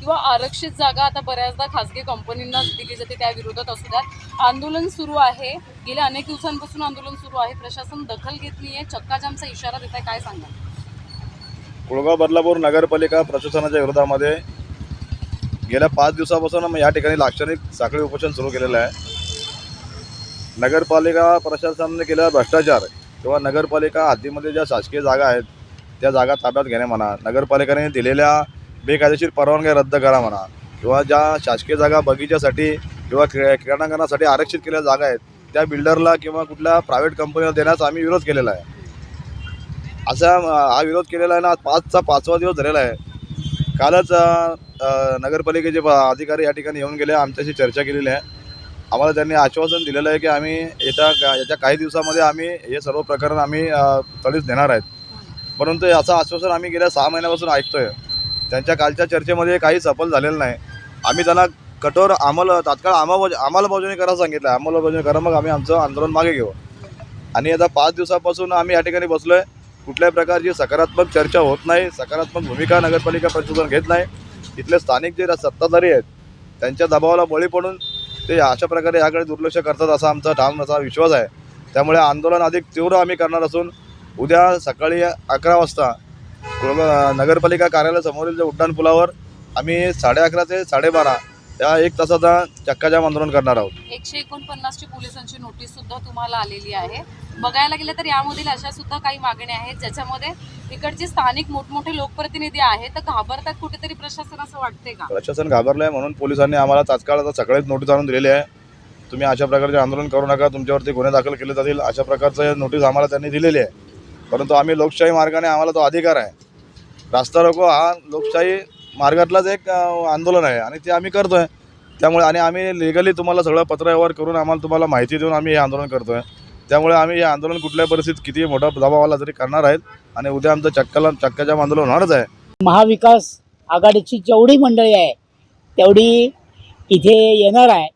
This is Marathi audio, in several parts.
किंवा आरक्षित जागा आता बऱ्याचदा खासगी कंपनींना दिली जाते त्या विरोधात असू द्यात. आंदोलन सुरू आहे. गेल्या अनेक दिवसांपासून आंदोलन सुरू आहे. प्रशासन दखल घेत नाहीये. चक्काजामचा इशारा देत आहे. काय सांगा कुळगाव बदलापूर नगरपालिका प्रशासनाच्या विरोधामध्ये गेल्या पाच दिवसापासून या ठिकाणी लाक्षणिक साखळी उपोषण सुरू केलेलं आहे. नगरपालिका प्रशासनाने केलेला भ्रष्टाचार किंवा नगरपालिका हद्दीमध्ये ज्या शासकीय जागा आहेत त्या जागा ताब्यात घेणे म्हणा नगरपालिकेने दिलेल्या बेकायदेशीर परवानग्या रद्द करा म्हणा. किंवा ज्या शासकीय जागा बगीच्यासाठी किंवा क्रीडा क्रीडांगणासाठी आरक्षित केलेल्या जागा आहेत त्या बिल्डरला किंवा कुठल्या प्रायव्हेट कंपनीला देण्याचा आम्ही विरोध केलेला आहे. असा हा विरोध केलेला आहे ना पाचचा पाचवा दिवस झालेला आहे. कालच नगरपालिकेचे अधिकारी या ठिकाणी येऊन गेले आमच्याशी चर्चा केलेली आहे. आम्हाला त्यांनी आश्वासन दिलेलं आहे की आम्ही येत्या का याच्या काही दिवसामध्ये आम्ही हे सर्व प्रकरण आम्ही तळीच देणार आहेत. परंतु असं आश्वासन आम्ही गेल्या सहा महिन्यापासून ऐकतो आहे त्यांच्या कालच्या चर्चेमध्ये काही सफल झालेलं नाही. आम्ही त्यांना कठोर आम्हाला तात्काळ अंमलबजावणी अंमलबजावणी करायला सांगितलं. आहे अंमलबजावणी करा मग आम्ही आमचं आंदोलन मागे घेऊ. आणि आता पाच दिवसापासून आम्ही या ठिकाणी बसलो आहे कुठल्याही प्रकारची सकारात्मक चर्चा होत नाही. सकारात्मक भूमिका नगरपालिका प्रशासन घेत नाही. इथले स्थानिक जे सत्ताधारी आहेत त्यांच्या दबावाला बळी पडून ते अशा प्रकारे याकडे दुर्लक्ष करतात असा आमचा ठाम असा विश्वास आहे. त्यामुळे आंदोलन अधिक तीव्र आम्ही करणार असून उद्या सकाळी अकरा वाजता नगरपालिका कार्यालयासमोरील जे उड्डाण पुलावर आम्ही साडे अकरा ते साडेबारा या एक तासाचा चक्काजाम आंदोलन करणार आहोत. एकशे एकोणपन्नासची पोलिसांची नोटीस सुद्धा तुम्हाला आलेली आहे. बघायला गेलं तर यामधील अशा सुद्धा काही मागण्या आहेत ज्याच्यामध्ये इकडचे स्थानिक मोठमोठे लोकप्रतिनिधी आहेत तर घाबरतात कुठेतरी प्रशासन असं वाटते का? प्रशासन घाबरलं आहे म्हणून पोलिसांनी आम्हाला तात्काळ आता सकाळीच नोटीस आणून दिलेली आहे. तुम्ही अशा प्रकारचे आंदोलन करू नका तुमच्यावरती गुन्हे दाखल केले जातील अशा प्रकारचं नोटीस आम्हाला त्यांनी दिलेली आहे. परंतु आम्ही लोकशाही मार्गाने आम्हाला तो अधिकार आहे. रास्ता रोको हा लोकशाही मार्गातलाच एक आंदोलन आहे आणि ते आम्ही करतो आहे त्यामुळे आणि आम्ही लिगली तुम्हाला सगळं पत्रव्यवहार करून आम्हाला तुम्हाला माहिती देऊन आम्ही हे आंदोलन करतो आहे त्यामुळे आम्ही हे आंदोलन कुठल्याही परिस्थितीत किती मोठा दबावाला तरी करणार आहेत आणि उद्या आमचं चक्काला चक्काजाम आंदोलन होणारच आहे. महाविकास आघाडीची जेवढी मंडळी आहे तेवढी इथे येणार आहे.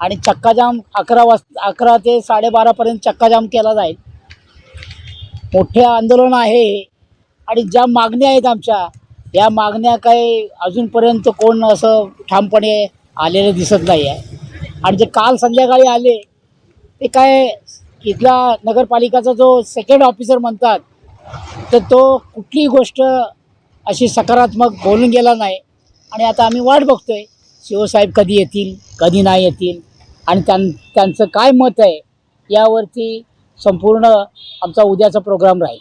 आणि चक्काजाम अकरा वाज अकरा ते साडेबारापर्यंत चक्काजाम केला जाईल. मोठे आंदोलन आहे आणि ज्या मागण्या आहेत आमच्या या मागण्या काही अजूनपर्यंत कोण असं ठामपणे आलेलं दिसत नाही आहे. आणि जे काल संध्याकाळी आले ते काय इथला नगरपालिकाचा जो सेकंड ऑफिसर म्हणतात तर तो कुठलीही गोष्ट अशी सकारात्मक बोलून गेला नाही. आणि आता आम्ही वाट बघतो आहे शिवसाहेब कधी येतील कधी नाही येतील आणि त्यां त्यांचं काय मत आहे यावरती संपूर्ण आमचा उद्याचा प्रोग्राम राहील.